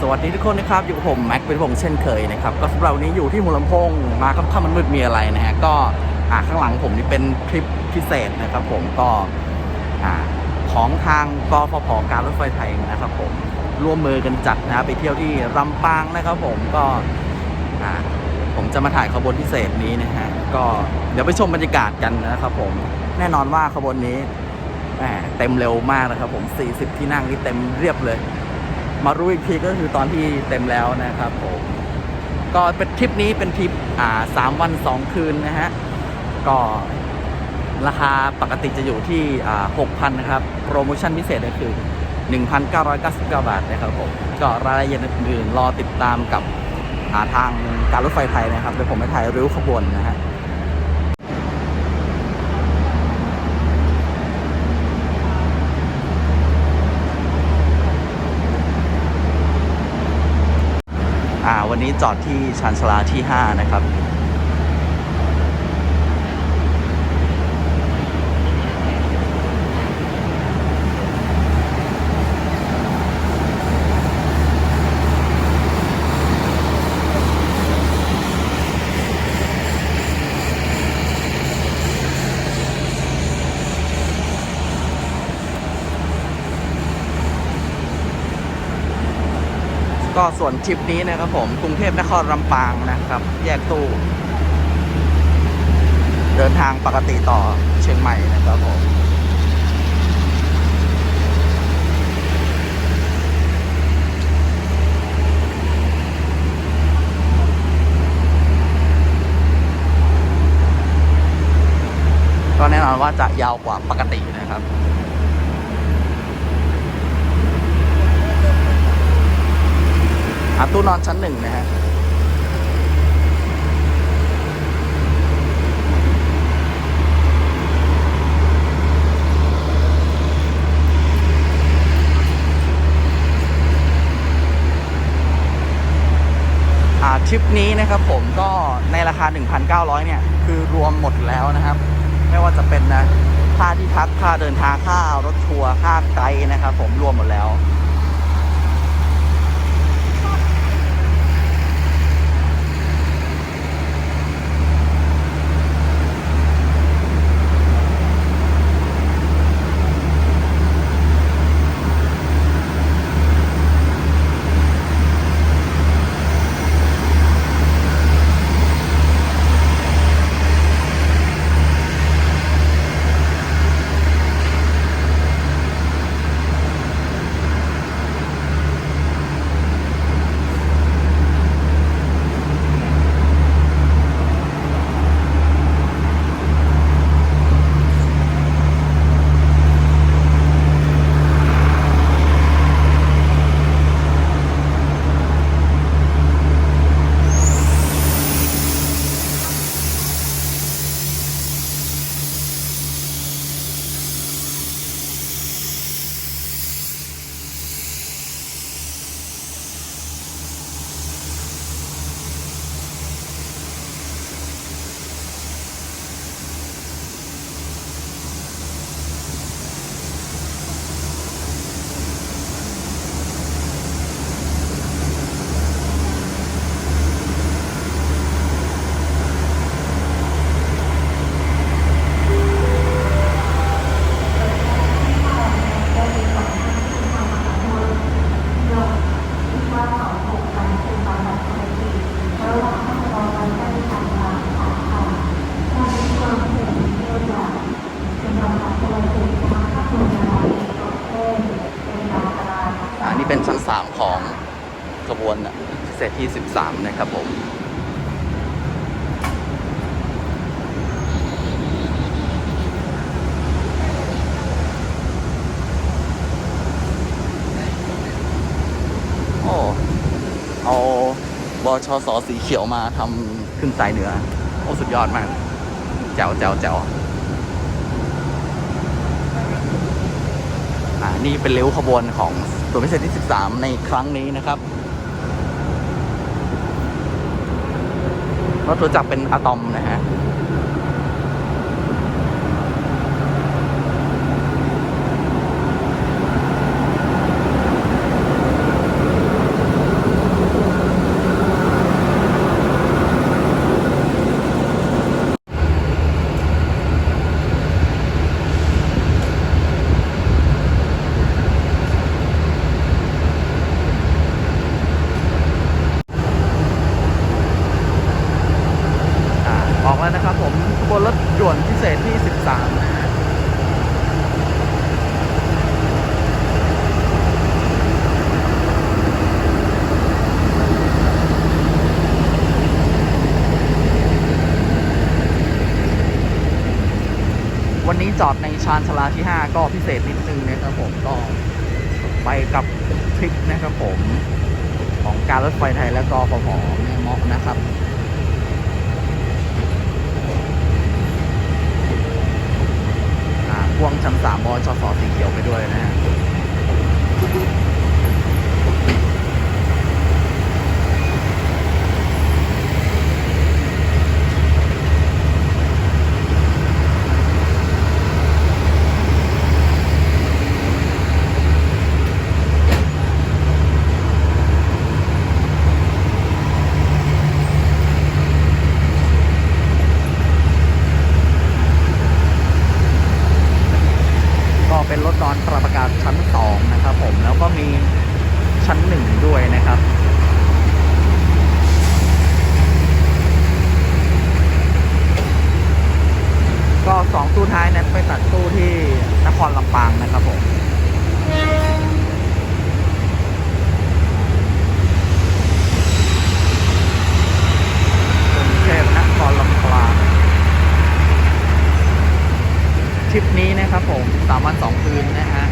สวัสดีทุกคนนะครับ อยู่กับผมแม็กเป็นพงษ์เช่นเคยนะครับ ก็สำหรับวันนี้อยู่ที่หัวลำพงมาค่ำๆมันมืดมีอะไรนะฮะ ก็ข้างหลังผมนี่เป็นทริปพิเศษนะครับผมก็ของทางกฟผการรถไฟไทยนะครับผมร่วมมือกันจัดนะไปเที่ยวที่ลำปางนะครับผมก็ผมจะมาถ่ายขบวนพิเศษนี้นะฮะก็เดี๋ยวไปชมบรรยากาศกันนะครับผมแน่นอนว่าขบวนนี้เต็มเร็วมากนะครับผม 40 ที่นั่งนี่เต็มเรียบเลย มารู้อีกทีก็คือตอนที่เต็มแล้วนะครับผมก็เป็นทริปนี้เป็นทริปอ่าสามวันสองคืนนะฮะก็ราคาปกติจะอยู่ที่อ่าหกพันนะครับ โปรโมชั่นพิเศษก็คือ 1,999 บาทนะครับผมก็รายละเอียดอื่นๆรอติดตามกับาทางการรถไฟไทยนะครับเดี๋ยวผมไปถ่ายริ้วขบวนนะฮะ นี้จอดที่ชานชาลาที่ 5 นะครับ ก็ส่วนทริปนี้นะครับผมกรุงเทพนครลำปางนะครับ แยกตู้ เดินทางปกติต่อเชียงใหม่นะครับผมก็แน่นอนว่าจะยาวกว่าปกตินะครับ อาตู้นอนชั้นหนึ่งนะฮะอ่าทริปนี้นะครับผมก็ในราคา 1,900 เนี่ย คือรวมหมดแล้วนะครับ ไม่ว่าจะเป็นนะค่าที่พักค่าเดินทางค่ารถทัวร์ค่าไกด์นะครับผมรวมหมดแล้ว ของขบวนพิเศษที่ 13 นะครับผมโอ้เอาบชสสีเขียวมาทำขึ้นสายเหนือ โอ้ สุดยอดมาก แจ๋วแจ๋วแจ๋วอ่า นี่เป็นเลี้ยวขบวนของตัวพิเศษที่ 13 ในครั้งนี้นะครับรถตัวจักรเป็นอะตอมนะฮะ นี้จอดในชานชาลาที่ 5 ก็พิเศษนิดนึงนะครับผมก็ไปกับทริปนะครับผมของการรถไฟไทยและกพพแม่เมาะนะครับอ่าพ่วงชั้นสามบชสสีเขียวไปด้วยนะฮะ เป็นรถนอนปรับอากาศชั้นสองนะครับผมแล้วก็มีชั้นหนึ่งด้วยนะครับก็สองตู้ท้ายนั้นไปตัดตู้ที่นครลำปางนะครับผม ทริปนี้นะครับผมสามวันสองคืนนะฮะ